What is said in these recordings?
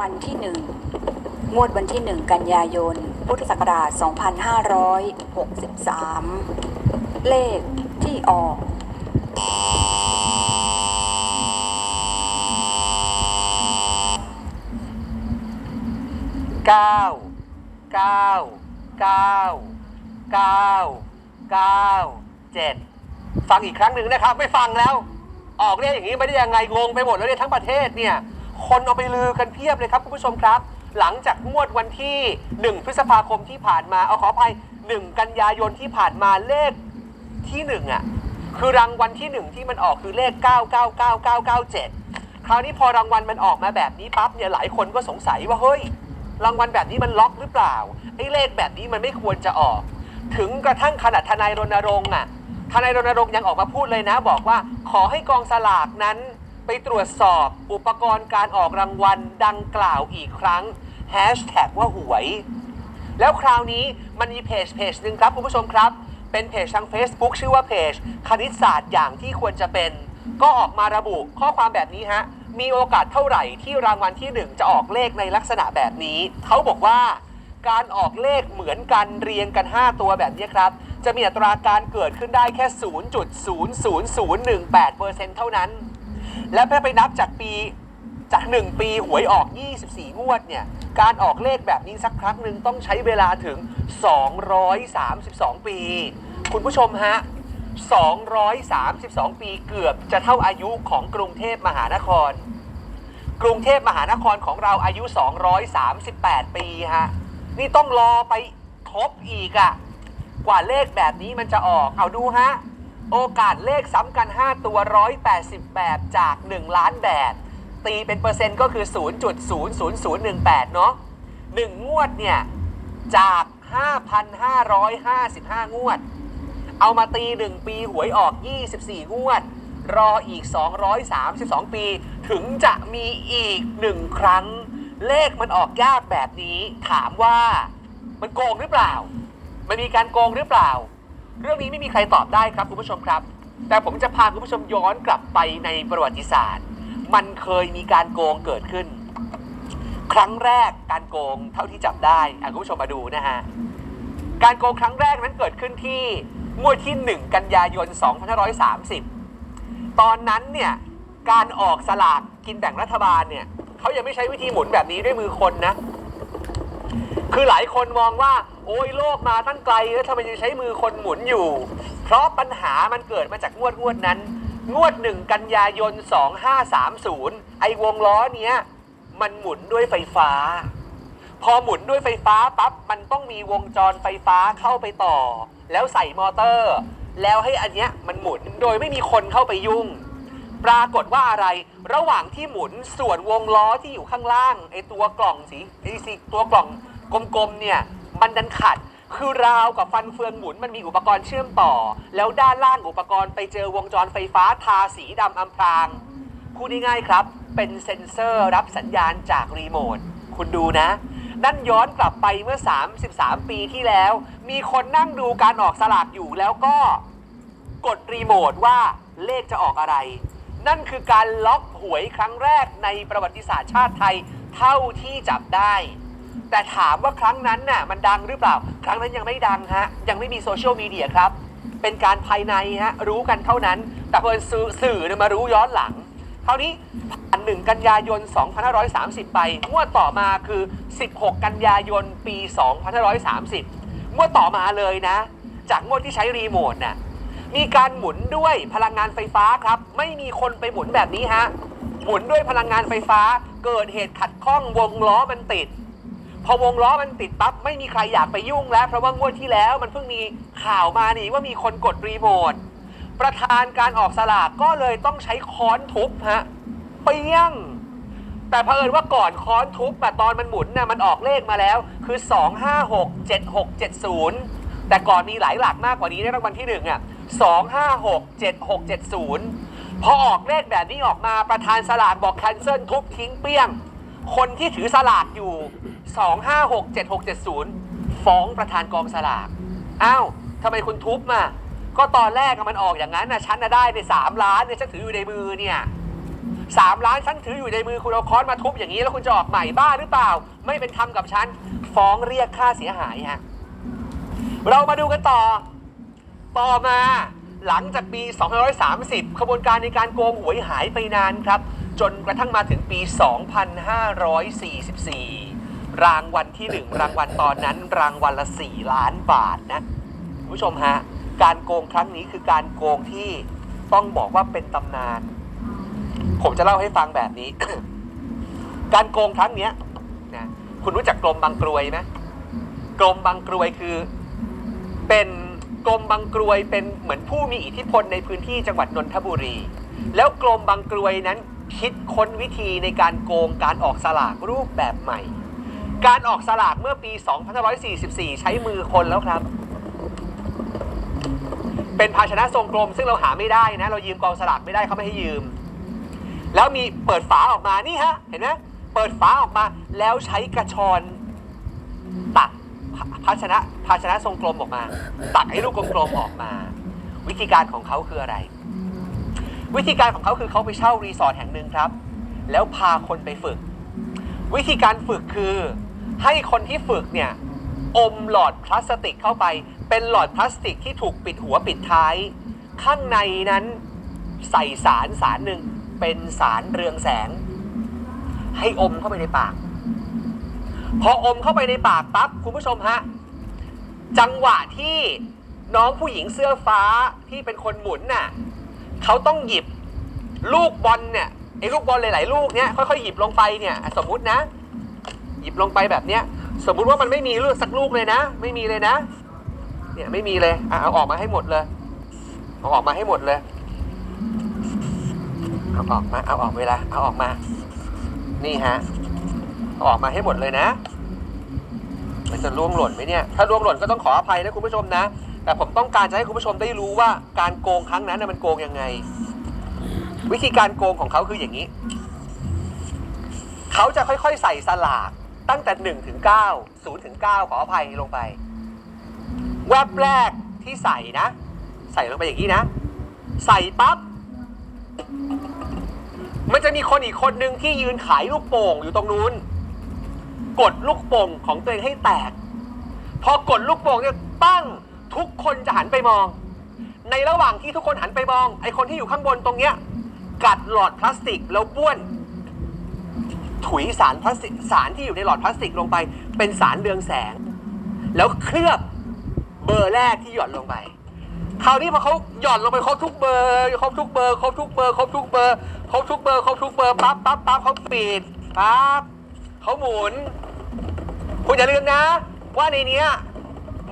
วันที่หนึ่งงวดวันที่หนึ่งกันยายน พุทธศักราช 2563 เลขที่ออก เก้า เก้า เก้า เก้า เก้า เจ็ด ฟังอีกครั้งหนึ่งนะครับ ไม่ฟังแล้ว ออกเรียกอย่างนี้ไม่ได้ยังไงงงไปหมดแล้วเนี่ยทั้งประเทศเนี่ย คนเอาไปลือกันเพียบเลยครับคุณผู้ชมครับ หลังจากงวดวันที่ 1 พฤษภาคมที่ผ่านมาเอาขออภัย 1 กันยายนที่ผ่านมาเลขที่หนึ่งอะคือรางวัลที่หนึ่งที่มันออกคือเลข 999997 คราวนี้พอรางวัลมันออกมาแบบนี้ปั๊บเนี่ยหลายคนก็สงสัยว่าเฮ้ย รางวัลแบบนี้มันล็อกหรือเปล่าไอ้เลขแบบนี้มันไม่ควรจะออก ถึงกระทั่งขนาดทนายรณรงค์อะทนายรณรงค์ยังออกมาพูดเลยนะ บอกว่าขอให้กองสลากนั้น ไปตรวจสอบอุปกรณ์การออกรางวัลดังกล่าวอีกครั้งแฮชแท็กว่าหวย แล้วคราวนี้มันมีเพจเพจหนึ่งครับคุณผู้ชมครับ เป็นเพจทาง Facebook ชื่อว่าเพจคณิตศาสตร์อย่างที่ควรจะเป็น ก็ออกมาระบุข้อความแบบนี้ฮะ มีโอกาสเท่าไหร่ที่รางวัลที่ 1 จะออกเลขในลักษณะแบบนี้ เขาบอกว่าการออกเลขเหมือนกันเรียงกัน 5 ตัวแบบนี้ครับ จะมีอัตราการเกิดขึ้นได้แค่ 0.00018%เท่านั้น และเพื่ไปนับจากปีจาก 1 ปีหวยออก 24 งวดเนี่ย การออกเลขแบบนี้สักครั้งหนึ่งต้องใช้เวลาถึง 232 ปี คุณผู้ชมฮะ 232 ปีเกือบจะเท่าอายุของกรุงเทพมหานคร กรุงเทพมหานครของเราอายุ 238 ปีฮะ นี่ต้องรอไปทบอีกอะกว่าเลขแบบนี้มันจะออก เอาดูฮะ โอกาสเลขซ้ำกัน 5 ตัว 180แบบจาก 1 ล้านแบบตีเป็นเปอร์เซ็นต์ก็คือ 0.00018 เนาะ1งวดเนี่ย จาก 5,555 งวด เอามาตี 1 ปีหวยออก 24 งวด รออีก 232 ปี ถึงจะมีอีก 1 ครั้ง เลขมันออกยากแบบนี้ ถามว่ามันโกงหรือเปล่า มันมีการโกงหรือเปล่า เรื่องนี้ไม่มีใครตอบได้ครับคุณผู้ชมครับ แต่ผมจะพาคุณผู้ชมย้อนกลับไปในประวัติศาสตร์ มันเคยมีการโกงเกิดขึ้น ครั้งแรกการโกงเท่าที่จับได้อะคุณผู้ชมมาดูนะฮะการโกงครั้งแรกนั้นเกิดขึ้นที่งวดที่ 1 กันยายน 2530 ตอนนั้นเนี่ยการออกสลากกินแบ่งรัฐบาลเนี่ยเขายังไม่ใช้วิธีหมุนแบบนี้ด้วยมือคนนะ คือหลายคนมองว่า โอ้ยโลกมาตั้งไกลแล้วทำไมยังใช้มือคนหมุนอยู่ เพราะปัญหามันเกิดมาจากงวดงวดนั้น งวด1กันยายน 2530 ไอ้วงล้อเนี้ย มันหมุนด้วยไฟฟ้า พอหมุนด้วยไฟฟ้าปั๊บมันต้องมีวงจรไฟฟ้าเข้าไปต่อ แล้วใส่มอเตอร์ แล้วให้อันเนี้ยมันหมุนโดยไม่มีคนเข้าไปยุ่ง ปรากฏว่าอะไรระหว่างที่หมุนส่วนวงล้อที่อยู่ข้างล่างไอ้ตัวกล่องสีไอ้สีตัวกล่องกลมๆเนี่ย มันดันขัด คือราวกับฟันเฟืองหมุนมันมีอุปกรณ์เชื่อมต่อ แล้วด้านล่างอุปกรณ์ไปเจอวงจรไฟฟ้าทาสีดำอำพรางพูดง่ายๆครับ เป็นเซ็นเซอร์รับสัญญาณจากรีโมท คุณดูนะ นั่นย้อนกลับไปเมื่อ 33 ปีที่แล้ว มีคนนั่งดูการออกสลากอยู่แล้วก็กดรีโมทว่าเลขจะออกอะไร นั่นคือการล็อกหวยครั้งแรกในประวัติศาสตร์ชาติไทยเท่าที่จับได้ แต่ถามว่าครั้งนั้นน่ะมันดังหรือเปล่า ครั้งนั้นยังไม่ดังฮะ ยังไม่มีโซเชียลมีเดียครับ เป็นการภายในฮะ รู้กันเท่านั้น แต่เพิ่นสื่อสื่อเนี่ยมารู้ย้อนหลังคราวนี้ผ่าน1กันยายน 2530 ไปงวดต่อมาคือ 16 กันยายน ปี 2530งวดต่อมาเลยนะ จากงวดที่ใช้รีโมทน่ะมีการหมุนด้วยพลังงานไฟฟ้าครับ ไม่มีคนไปหมุนแบบนี้ฮะ หมุนด้วยพลังงานไฟฟ้า เกิดเหตุขัดข้องวงล้อมันติด พอวงล้อมันติดปั๊บไม่มีใครอยากไปยุ่งแล้ว เพราะว่างวดที่แล้วมันเพิ่งมีข่าวมานี่ว่ามีคนกดรีโมทประธานการออกสลากก็เลยต้องใช้ค้อนทุบฮะเปี้ยง แต่เผอิญว่าก่อนค้อนทุบอะตอนมันหมุนน่ะมันออกเลขมาแล้ว คือ 2 5 6 7 6 7 0 แต่ก่อนมีหลายหลักมากกว่านี้ในรางวัลที่หนึ่งอะ2 5 6 7 6 7 0 พอออกเลขแบบนี้ออกมาประธานสลากบอกแคนเซิลทุบทิ้งเปี้ยง คนที่ถือสลากอยู่ 2 5 6 7 6 7 0 ฟ้องประธานกองสลาก อ้าวทำไมคุณทุบมา ก็ตอนแรกอะมันออกอย่างนั้นนะฉันน่ะได้ไป3ล้านเนี่ยฉันถืออยู่ในมือเนี่ยสามล้านฉันถืออยู่ในมือคุณเอาค้อนมาทุบอย่างนี้แล้วคุณจะออกใหม่บ้าหรือเปล่า ไม่เป็นธรรมกับฉัน ฟ้องเรียกค่าเสียหายฮะเรามาดูกันต่อ ต่อมาหลังจากปี 2530 ขบวนการในการโกงหวยหายไปนานครับ จนกระทั่งมาถึงปี 2544 รางวัลที่ 1 รางวัลตอนนั้นรางวัลละ 4 ล้านบาทนะคุณผู้ชมฮะ การโกงครั้งนี้คือการโกงที่ต้องบอกว่าเป็นตำนาน ผมจะเล่าให้ฟังแบบนี้ การโกงครั้งเนี้ยนะคุณรู้จักกรมบางกรวยไหมกรมบางกรวยคือเป็นกรมบางกรวยเป็นเหมือนผู้มีอิทธิพลในพื้นที่จังหวัดนนทบุรี แล้วกรมบางกรวยนั้น คิดค้นวิธีในการโกงการออกสลากรูปแบบใหม่ การออกสลากเมื่อปี 2544 ใช้มือคนแล้วครับ เป็นภาชนะทรงกลมซึ่งเราหาไม่ได้นะ เรายืมกองสลากไม่ได้เขาไม่ให้ยืม แล้วมีเปิดฝาออกมานี่ฮะ เห็นไหมเปิดฝาออกมาแล้วใช้กระชอนตักภาชนะภาชนะทรงกลมออกมา ตักให้ลูกกลมๆออกมา วิธีการของเขาคืออะไร วิธีการของเขาคือเขาไปเช่ารีสอร์ทแห่งหนึ่งครับ แล้วพาคนไปฝึก วิธีการฝึกคือ ให้คนที่ฝึกเนี่ยอมหลอดพลาสติกเข้าไป เป็นหลอดพลาสติกที่ถูกปิดหัวปิดท้าย ข้างในนั้นใส่สารสารหนึ่งเป็นสารเรืองแสง ให้อมเข้าไปในปาก พออมเข้าไปในปากปั๊บคุณผู้ชมฮะจังหวะที่น้องผู้หญิงเสื้อฟ้าที่เป็นคนหมุนน่ะ เขาต้องหยิบลูกบอลเนี่ยไอ้ลูกบอลหลาย ๆ ลูกเนี้ยค่อยๆหยิบลงไปเนี่ยสมมุตินะ หยิบลงไปแบบเนี้ยสมมุติว่ามันไม่มีลูกสักลูกเลยนะ ไม่มีเลยนะ เนี่ยไม่มีเลยอะเอาออกมาให้หมดเลยเอาออกมาให้หมดเลยเอาออกมาเอาออกเวลาเอาออกมา นี่ฮะเอาออกมาให้หมดเลยนะมันจะล่วงหล่นไหมเนี่ย ถ้าล่วงหล่นก็ต้องขออภัยนะคุณผู้ชมนะ แต่ผมต้องการจะให้คุณผู้ชมได้รู้ว่าการโกงครั้งนั้นนะมันโกงยังไง วิธีการโกงของเขาคืออย่างนี้ เขาจะค่อยๆ ใส่สลากตั้งแต่1ถึง9 0ถึง9ขออภัยลงไป แวบแรกที่ใส่นะ ใส่ลงไปอย่างนี้นะ ใส่ปั๊บ มันจะมีคนอีกคนหนึ่งที่ยืนขายลูกโป่งอยู่ตรงนู้น กดลูกโป่งของตัวเองให้แตก พอกดลูกโป่งเนี่ยปั้ง ทุกคนจะหันไปมอง ในระหว่างที่ทุกคนหันไปมอง ไอคนที่อยู่ข้างบนตรงเนี้ย กัดหลอดพลาสติกแล้วบ้วน ถุยสารพลาสติกสารที่อยู่ในหลอดพลาสติกลงไป เป็นสารเรืองแสง แล้วเคลือบเบอร์แรกที่หย่อนลงไปคราวนี้พอเขาหย่อนลงไปครบทุกเบอร์ครบทุกเบอร์ครบทุกเบอร์ครบทุกเบอร์ครบทุกเบอร์ครบทุกเบอร์ปั๊บปั๊บปั๊บเขาปิดปั๊บเขาหมุน คุณอย่าลืมนะ ว่าในเนี้ย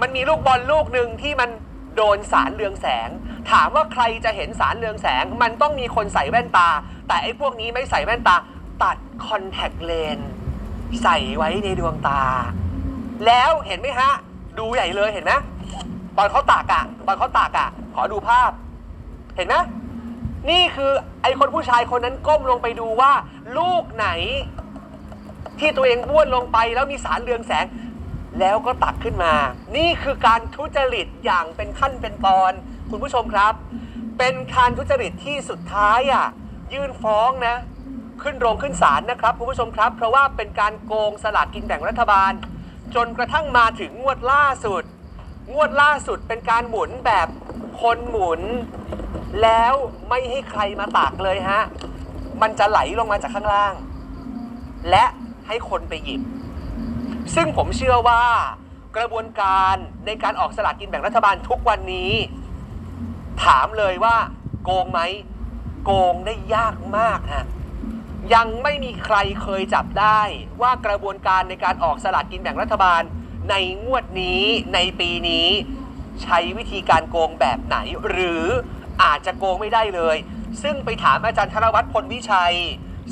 มันมีลูกบอลลูกหนึ่งที่มันโดนสารเรืองแสง ถามว่าใครจะเห็นสารเรืองแสง มันต้องมีคนใส่แว่นตา แต่ไอ้พวกนี้ไม่ใส่แว่นตา ตัดคอนแทคเลนใส่ไว้ในดวงตา แล้วเห็นไหมฮะ ดูใหญ่เลยเห็นไหมตอนเขาตากอะตอนเขาตากอะขอดูภาพ เห็นไหมนี่คือไอ้คนผู้ชายคนนั้นก้มลงไปดูว่า ลูกไหน ที่ตัวเองบ้วนลงไปแล้วมีสารเรืองแสง แล้วก็ตักขึ้นมา นี่คือการทุจริตอย่างเป็นขั้นเป็นตอน คุณผู้ชมครับ เป็นการทุจริตที่สุดท้ายอะยื่นฟ้องนะ ขึ้นโรงขึ้นศาลนะครับคุณผู้ชมครับ เพราะว่าเป็นการโกงสลากกินแบ่งรัฐบาล จนกระทั่งมาถึงงวดล่าสุด งวดล่าสุดเป็นการหมุนแบบคนหมุน แล้วไม่ให้ใครมาตากเลยฮะ มันจะไหลลงมาจากข้างล่าง และให้คนไปหยิบ ซึ่งผมเชื่อว่ากระบวนการในการออกสลากกินแบ่งรัฐบาลทุกวันนี้ ถามเลยว่าโกงไหม โกงได้ยากมากฮะยังไม่มีใครเคยจับได้ว่ากระบวนการในการออกสลากกินแบ่งรัฐบาล ในงวดนี้ในปีนี้ ใช้วิธีการโกงแบบไหน หรืออาจจะโกงไม่ได้เลย ซึ่งไปถามอาจารย์ธนวัฒน์พลวิชัย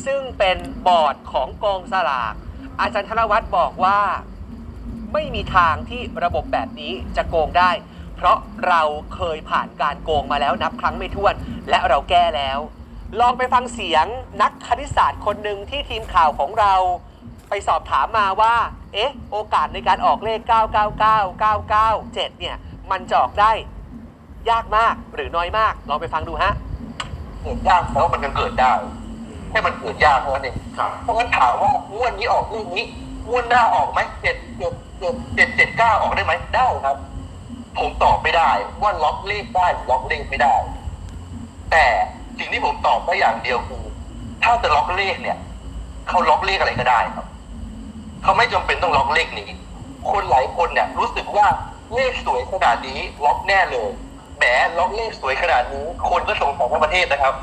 ซึ่งเป็นบอร์ดของกองสลาก อาจารย์ธนวัฒน์บอกว่าไม่มีทางที่ระบบแบบนี้จะโกงได้ เพราะเราเคยผ่านการโกงมาแล้วนับครั้งไม่ถ้วน และเราแก้แล้ว ลองไปฟังเสียงนักคณิตศาสตร์คนหนึ่งที่ทีมข่าวของเราไปสอบถามมาว่า เอ๊ะ โอกาสในการออกเลข 999 997 เนี่ย มันจะออกได้ ยากมากหรือน้อยมาก ลองไปฟังดูฮะเหตุยากเพราะมันยังเกิดได้ ให้มันเกิดยากเท่านั้นเองครับเพราะงั้นถามว่างวดนี้ออกเลขนี้งวดหน้าออกไหมเจ็ดเจ็ดเจ็ดเจ็ดเจ็ดเก้าออกได้ไหมได้ครับ ผมตอบไม่ได้ว่าล็อกเลขได้หรือล็อกเลขไม่ได้ แต่สิ่งที่ผมตอบได้อย่างเดียวคือถ้าจะล็อกเลขเนี่ยเขาล็อกเลขอะไรก็ได้ครับเขาไม่จำเป็นต้องล็อกเลขนี้ คนหลายคนเนี่ยรู้สึกว่าเลขสวยขนาดนี้ล็อกแน่เลยแหมล็อกเลขสวยขนาดนี้คนก็ส่งของทั้งประเทศนะครับ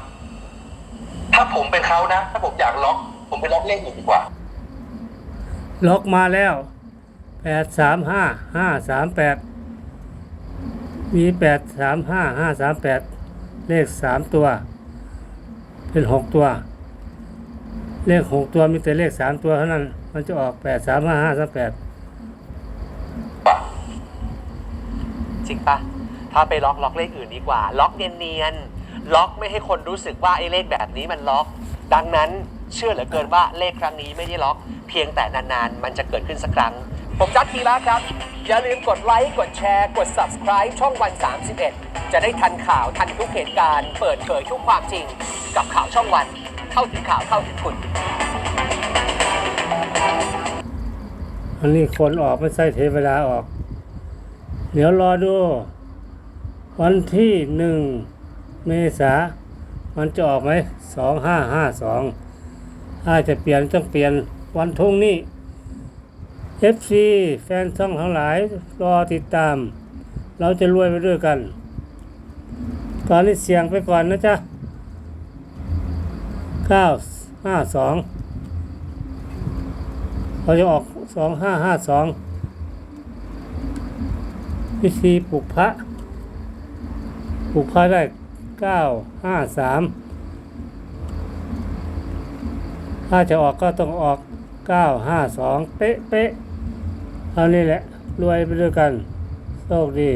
ถ้าผมเป็นเขานะ ถ้าผมอยากล็อก ผมไปล็อกเลขอื่นดีกว่า ล็อกมาแล้วแปดสามห้าห้าสามแปดมีแปดสามห้าห้าสามแปดเลขสามตัว เป็นหกตัว เลขหกตัวมีแต่เลขสามตัวเท่านั้น มันจะออกแปดสามห้าห้าสามแปดจริงปะถ้าไปล็อกล็อกเลขอื่นดีกว่า ล็อกเนียนๆ ล็อกไม่ให้คนรู้สึกว่าไอ้เลขแบบนี้มันล็อก ดังนั้นเชื่อเหลือเกินว่าเลขครั้งนี้ไม่ได้ล็อก เพียงแต่นานๆ มันจะเกิดขึ้นสักครั้ง ผมจัดทีละครับ อย่าลืมกดไลค์กดแชร์ กด subscribe ช่องวัน 31 จะได้ทันข่าวทันทุกเหตุการณ์ เปิดเผยทุกความจริง กับข่าวช่องวัน เข้าถึงข่าวเข้าถึงคุณ อันนี้คนออกไม่ใช่เทวดาออก เดี๋ยวรอดู วันที่หนึ่ง เมษา มันจะออกไหมสองห้าห้าสองถ้าจะเปลี่ยนต้องเปลี่ยนวันทุ่งนี้ FC แฟนช่องทั้งหลาย รอติดตาม เราจะรวยไปด้วยกัน ตอนนี้เสียงไปก่อนนะจ๊ะเก้าห้าสองเราจะออกสองห้าห้าสองวิธีปลูกพระปลูกพระได้ เก้าห้าสามถ้าจะออกก็ต้องออกเก้าห้าสองเป๊ะเป๊ะเอานี่แหละ รวยไปด้วยกัน โชคดี